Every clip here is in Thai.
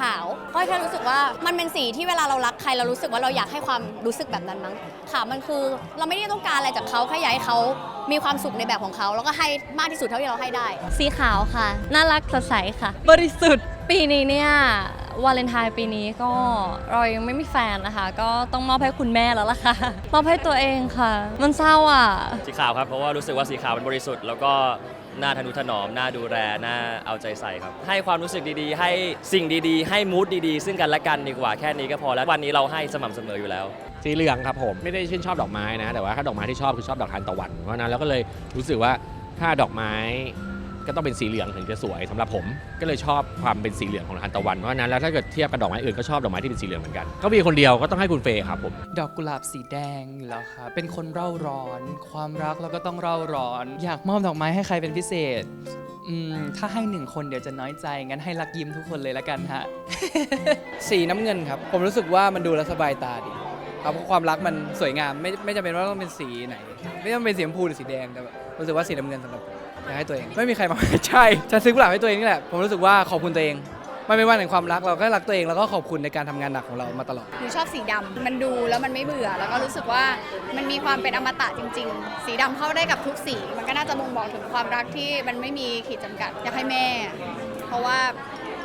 ขาวก็แค่รู้สึกว่ามันเป็นสีที่เวลาเรารักใครเรารู้สึกว่าเราอยากให้ความรู้สึกแบบนั้นมั้งขาวมันคือเราไม่ได้ต้องการอะไรจากเขาแค่อยากให้เขามีความสุขในแบบของเขาแล้วก็ให้มากที่สุดเท่าที่เราให้ได้ สีขาวค่ะ น่ารักสดใสค่ะ บริสุทธิ์ปีนี้เนี่ยวาเลนไทน์ปีนี้ก็เรายังไม่มีแฟนนะคะ ก็ต้องมอบให้คุณแม่แล้วล่ะค่ะมอบให้ตัวเองค่ะ มันเศร้าอะ สีขาวครับ เพราะว่ารู้สึกว่าสีขาวมันบริสุทธิ์แล้วก็ น่าทนุถนอมน่าดูแลน่าเอาใจใส่ครับ ให้ความรู้สึกดีๆ ให้สิ่งดีๆ ให้มูดดีๆ ซึ่งกันและกันดีกว่าแค่นี้ก็พอแล้ววันนี้เราให้สม่ำเสมออยู่แล้ว สีเหลืองครับผมไม่ได้ชื่นชอบดอกไม้นะ แต่ว่าถ้าดอกไม้ที่ชอบคือชอบดอกทานตะวัน เพราะฉะนั้นเราก็เลยรู้สึกว่าถ้าดอกไม้ ก็ต้องเป็นสีเหลืองถึงจะสวยสำหรับผม ก็เลยชอบความเป็นสีเหลืองของทานตะวันเพราะฉะนั้นแล้วถ้าเกิดเทียบกับดอกไม้อื่นก็ชอบดอกไม้ที่เป็นสีเหลืองเหมือนกันก็มีคนเดียวก็ต้องให้คุณเฟย์ครับผมดอกกุหลาบสีแดงอยู่แล้วครับเป็นคนเร่าร้อน ความรักเราก็ต้องเร่าร้อน อยากมอบดอกไม้ให้ใครเป็นพิเศษอืมถ้าให้หนึ่งคนเดี๋ยวจะน้อยใจ งั้นให้รักยิ้มทุกคนเลยละกันฮะ สีน้ำเงินครับ ผมรู้สึกว่ามันดูแล้วสบายตาดีครับเพราะความรักมันสวยงาม ไม่ไม่จำเป็นว่าต้องเป็นสีไหน ไม่ต้องเป็นสีชมพูหรือสีแดงแต่แบบรู้สึกว่าสีน้ำเงินสำหรับผม อยากให้ตัวเอง ไม่มีใครมา ใช่ฉันซื้อกุหลาบให้ตัวเองนี่แหละ ผมรู้สึกว่าขอบคุณตัวเอง มันเป็นวันแห่งความรักเราก็รักตัวเองแล้วก็ขอบคุณในการทำงานหนักของเรามาตลอด หนูชอบสีดำ มันดูแล้วมันไม่เบื่อ แล้วก็รู้สึกว่ามันมีความเป็นอมตะจริง ๆ สีดำเข้าได้กับทุกสี มันก็น่าจะบ่งบอกถึงความรักที่มันไม่มีขีดจำกัด อยากให้แม่ เพราะว่า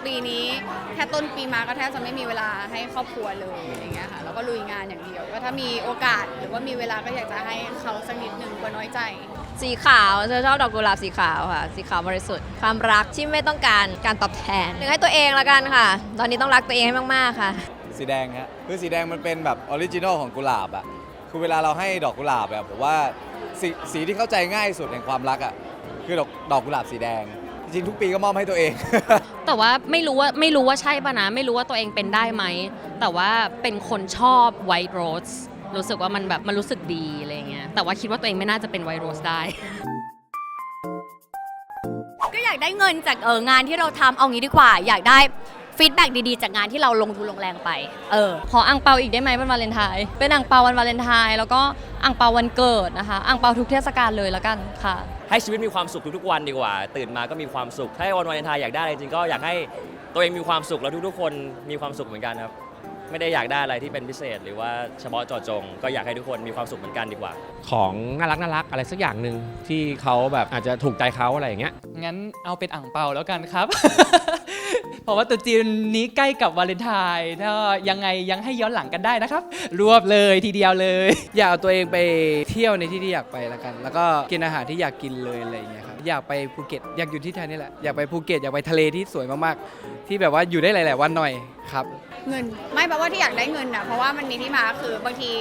ปีนี้แค่ต้นปีมาก็แทบจะไม่มีเวลาให้ครอบครัวเลยอะไรเงี้ยค่ะแล้วก็ลุยงานอย่างเดียว ก็ถ้ามีโอกาสหรือว่ามีเวลาก็อยากจะให้เขาสักนิดนึงกลัวน้อยใจ สีขาวเธอชอบดอกกุหลาบสีขาวค่ะ สีขาวบริสุทธิ์ ความรักที่ไม่ต้องการการตอบแทนหนึ่งให้ตัวเองละกันค่ะ ตอนนี้ต้องรักตัวเองให้มากๆค่ะ สีแดงฮะคือสีแดงมันเป็นแบบออริจินอลของกุหลาบอะคือเวลาเราให้ดอกกุหลาบอะผมว่าสสีที่เข้าใจง่ายสุดแห่งความรักอะคือดอกดอกกุหลาบสีแดง จริงๆทุกปีก็มอบให้ตัวเอง แต่ว่าไม่รู้ว่าไม่รู้ว่าใช่ป่ะนะ ไม่รู้ว่าตัวเองเป็นได้ไหม แต่ว่าเป็นคนชอบไวท์โรสรู้สึกว่ามันแบบมันรู้สึกดีอะไรเงี้ยแต่ว่าคิดว่าตัวเองไม่น่าจะเป็นไวท์โรสได้ ก็อยากได้เงินจากเอองานที่เราทำเอางี้ดีกว่า อยากได้ ฟีดแบ็กดีๆ จากงานที่เราลงทุนลงแรงไปเออขออ่งเปาอีกได้ไหมวันวาเลนไทน์เป็นอ่งเปาวันวาเลนไทน์แล้วก็อ่งเปาวันเกิดนะคะอ่งเปาทุกเทศกาลเลยแล้วกันค่ะ ให้ชีวิตมีความสุขทุกๆวันดีกว่า ตื่นมาก็มีความสุขถ้าวันวาเลนไทน์อยากได้อะไรจริงๆก็อยากให้ตัวเองมีความสุขแล้วทุกๆ คนมีความสุขเหมือนกันครับไม่ได้อยากได้อะไรที่เป็นพิเศษ หรือว่าเฉพาะเจาะจง ก็อยากให้ทุกคนมีความสุขเหมือนกันดีกว่า ของน่ารักน่ารักอะไรสักอย่างหนึ่งที่เขาแบบอาจจะถูกใจเขาอะไรอย่างเงี้ยงั้นเอาเป็นอ่างเปาแล้วกันครับเพ ราะว่าตรุษจีนนี้ใกล้กับวาเลนไทน์ถ้ายังไงยังให้ย้อนหลังกันได้นะครับ รวบเลยทีเดียวเลย อยากเอาตัวเองไปเที่ยวในที่ที่อยากไปละกัน แล้วก็กินอาหารที่อยากกินเลยอะไรอย่างเงี้ยครับอยากไปภูเก็ตอยากอยู่ที่ไทยนี่แหละอยากไปภูเก็ตอยากไปทะเลที่สวยมากๆ ที่แบบว่าอยู่ได้หลาย ๆ วันหน่อยครับ เงิน ไม่แปลว่าที่อยากได้เงินอะเพราะว่ามันมีที่มาคือบางที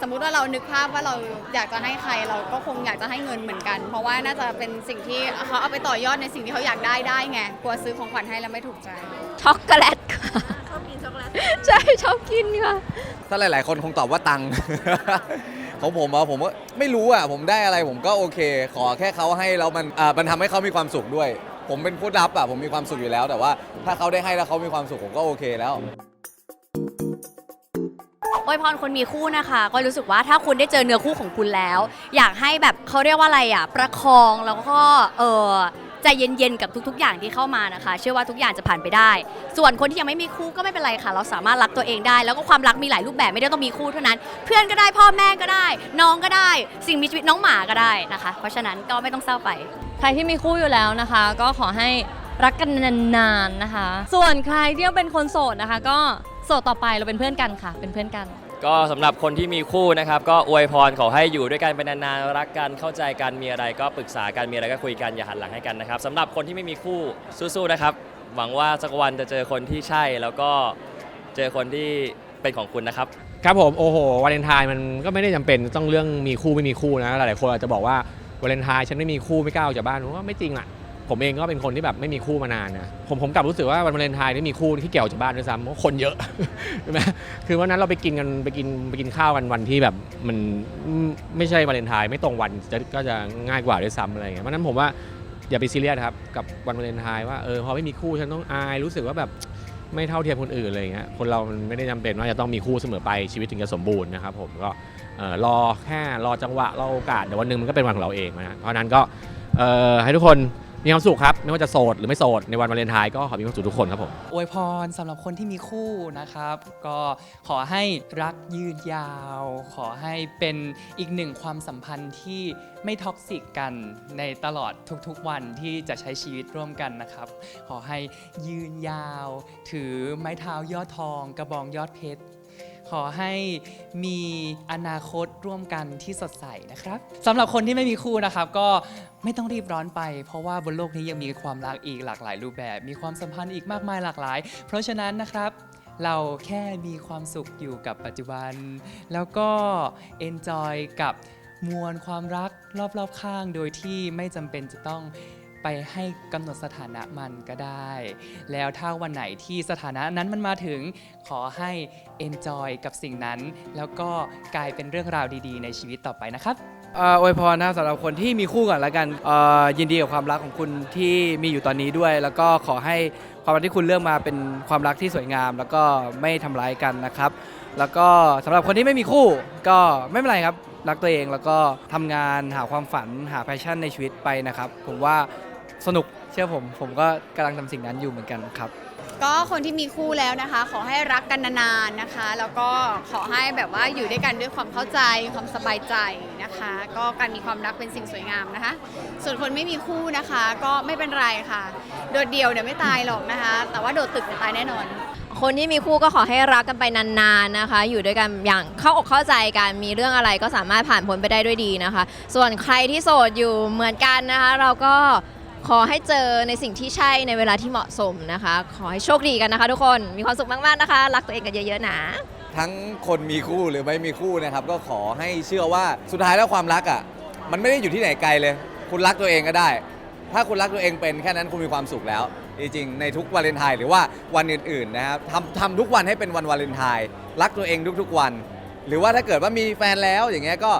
สมมุติว่าเรานึกภาพว่าเราอยากจะให้ใครเราก็คงอยากจะให้เงินเหมือนกัน เพราะว่าน่าจะเป็นสิ่งที่เขาเอาไปต่อยอดในสิ่งที่เขาอยากได้ได้ไงกลัวซื้อของขวัญให้แล้วไม่ถูกใจ ช็อกโกแลตค่ะ ชอบกินช็อกโกแลตใช่ชอบกินค่ะ ถ้าหลาย ๆ คนคงตอบว่าตังค์ ของผมอะผมว่าไม่รู้อะผมได้อะไรผมก็โอเค ขอแค่เขาให้แล้วมันอ่ามันทำให้เขามีความสุขด้วย ผมเป็นผู้รับอะผมมีความสุขอยู่แล้ว แต่ว่าถ้าเขาได้ให้แล้วเขามีความสุขผมก็โอเคแล้ว อวยพรคนมีคู่นะคะ ก็รู้สึกว่าถ้าคุณได้เจอเนื้อคู่ของคุณแล้ว อยากให้แบบเขาเรียกว่าอะไรอะ ประคองแล้วก็เออใจเย็นๆ กับทุกๆ อย่างที่เข้ามานะคะ เชื่อว่าทุกอย่างจะผ่านไปได้ ส่วนคนที่ยังไม่มีคู่ก็ไม่เป็นไรค่ะ เราสามารถรักตัวเองได้ แล้วก็ความรักมีหลายรูปแบบไม่ได้ต้องมีคู่เท่านั้น เพื่อนก็ได้พ่อแม่ก็ได้ น้องก็ได้ สิ่งมีชีวิตน้องหมาก็ได้นะคะ เพราะฉะนั้นก็ไม่ต้องเศร้าไปใครที่มีคู่อยู่แล้วนะคะ ก็ขอให้รักกันนานๆนะคะ ส่วนใครที่ยังเป็นคนโสดนะคะ ก็ สดต่อไปเราเป็นเพื่อนกันค่ะ เป็นเพื่อนกัน ก็สำหรับคนที่มีคู่นะครับ ก็อวยพรขอให้อยู่ด้วยกันเป็นนานๆรักกันเข้าใจกันมีอะไรก็ปรึกษากันมีอะไรก็คุยกันอย่าหันหลังให้กันนะครับสำหรับคนที่ไม่มีคู่สู้ๆนะครับ หวังว่าสักวันจะเจอคนที่ใช่แล้วก็เจอคนที่เป็นของคุณนะครับ ครับผมโอ้โหวาเลนไทน์มันก็ไม่ได้จำเป็นต้องเรื่องมีคู่ไม่มีคู่นะหลายๆคนอาจจะบอกว่าวาเลนไทน์ฉันไม่มีคู่ไม่กล้าออกจากบ้านผมว่าไม่จริงอะ ผมเองก็เป็นคนที่แบบไม่มีคู่มานานนะผมผมกลับรู้สึกว่าวันวาเลนไทน์ที่มีคู่ที่เกี่ยวจากบ้านด้วยซ้ำเพราะคนเยอะใช่ไหมคือวันนั้นเราไปกินกันไปกินไปกินข้าวกันวันที่แบบมันไม่ใช่วาเลนไทน์ไม่ตรงวันจะก็จะง่ายกว่าด้วยซ้ำอะไรอย่างเงี้ยเพราะนั้นผมว่าอย่าไปซีเรียสครับกับวันวาเลนไทน์ว่าเออพอไม่มีคู่ฉันต้องอายรู้สึกว่าแบบไม่เท่าเทียมคนอื่นอะไรอย่างเงี้ยคนเรามันไม่ได้จำเป็นว่าจะต้องมีคู่เสมอไปชีวิตถึงจะสมบูรณ์นะครับผมก็เอ่อรอแค่รอจังหวะรอโอกาสเดี๋ยววันหนึ่งมันก็เป็นวันของเราเองนะเพราะนั้นก็ให้ทุกคน มีความสุขครับ ไม่ว่าจะโสดหรือไม่โสดในวันวาเลนไทน์ก็ขอมีความสุขทุกคนครับผม อวยพรสำหรับคนที่มีคู่นะครับ ก็ขอให้รักยืดยาว ขอให้เป็นอีกหนึ่งความสัมพันธ์ที่ไม่ท็อกซิกกันในตลอดทุกๆวันที่จะใช้ชีวิตร่วมกันนะครับ ขอให้ยืนยาว ถือไม้เท้ายอดทอง กระบองยอดเพชร ขอให้มีอนาคตร่วมกันที่สดใสนะครับสำหรับคนที่ไม่มีคู่นะครับ ก็ไม่ต้องรีบร้อนไป เพราะว่าบนโลกนี้ยังมีความรักอีกหลากหลายรูปแบบ มีความสัมพันธ์อีกมากมายหลากหลาย เพราะฉะนั้นนะครับ เราแค่มีความสุขอยู่กับปัจจุบัน แล้วก็ enjoy กับมวลความรักรอบๆข้าง โดยที่ไม่จำเป็นจะต้อง ไปให้กำหนดสถานะมันก็ได้ แล้วถ้าวันไหนที่สถานะนั้นมันมาถึงขอให้ enjoy กับสิ่งนั้น แล้วก็กลายเป็นเรื่องราวดีๆ ในชีวิตต่อไปนะครับเอ่ออวยพรนะครับสำหรับคนที่มีคู่ก่อนละกันเอ่อยินดีกับความรักของคุณที่มีอยู่ตอนนี้ด้วย แล้วก็ขอให้ความรักที่คุณเลือกมาเป็นความรักที่สวยงาม แล้วก็ไม่ทำร้ายกันนะครับ แล้วก็สำหรับคนที่ไม่มีคู่ก็ไม่เป็นไรครับ รักตัวเองแล้วก็ทำงานหาความฝันหาแพชชั่นในชีวิตไปนะครับ ผมว่า สนุกเชื่อผม ผมก็กำลังทำสิ่งนั้นอยู่เหมือนกันครับ ก็คนที่มีคู่แล้วนะคะ ขอให้รักกันนานๆนะคะ แล้วก็ขอให้แบบว่าอยู่ด้วยกันด้วยความเข้าใจความสบายใจนะคะ ก็การมีความรักเป็นสิ่งสวยงามนะคะ ส่วนคนไม่มีคู่นะคะ ก็ไม่เป็นไรค่ะ โดดเดี่ยวเดี๋ยวไม่ตายหรอกนะคะ แต่ว่าโดดตึกเนี่ยตายแน่นอน คนที่มีคู่ก็ขอให้รักกันไปนานๆนะคะ อยู่ด้วยกันอย่างเข้าอกเข้าใจกันมีเรื่องอะไรก็สามารถผ่านพ้นไปได้ด้วยดีนะคะ ส่วนใครที่โสดอยู่เหมือนกันนะคะ เราก็ ขอให้เจอในสิ่งที่ใช่ในเวลาที่เหมาะสมนะคะ ขอให้โชคดีกันนะคะ ทุกคนมีความสุขมากๆนะคะ รักตัวเองกันเยอะๆนะ ทั้งคนมีคู่หรือไม่มีคู่นะครับ ก็ขอให้เชื่อว่าสุดท้ายแล้วความรักอะมันไม่ได้อยู่ที่ไหนไกลเลย คุณรักตัวเองก็ได้ ถ้าคุณรักตัวเองเป็นแค่นั้นคุณมีความสุขแล้ว จริงๆในทุกวาเลนไทน์หรือว่าวันอื่นๆนะครับทำทำทุกวันให้เป็นวันวาเลนไทน์รักตัวเองทุกๆวัน หรือว่าถ้าเกิดว่ามีแฟนแล้วอย่างเงี้ยก็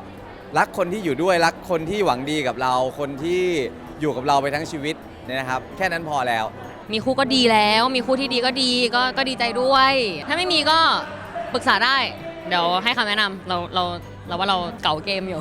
รักคนที่อยู่ด้วยรักคนที่หวังดีกับเรา คนที่ อยู่กับเราไปทั้งชีวิตเนี่ยนะครับ แค่นั้นพอแล้ว มีคู่ก็ดีแล้ว มีคู่ที่ดีก็ดีก็ก็ดีใจด้วย ถ้าไม่มีก็ปรึกษาได้ เดี๋ยวให้คำแนะนำเราเราเราว่าเราเก่าเกมอยู่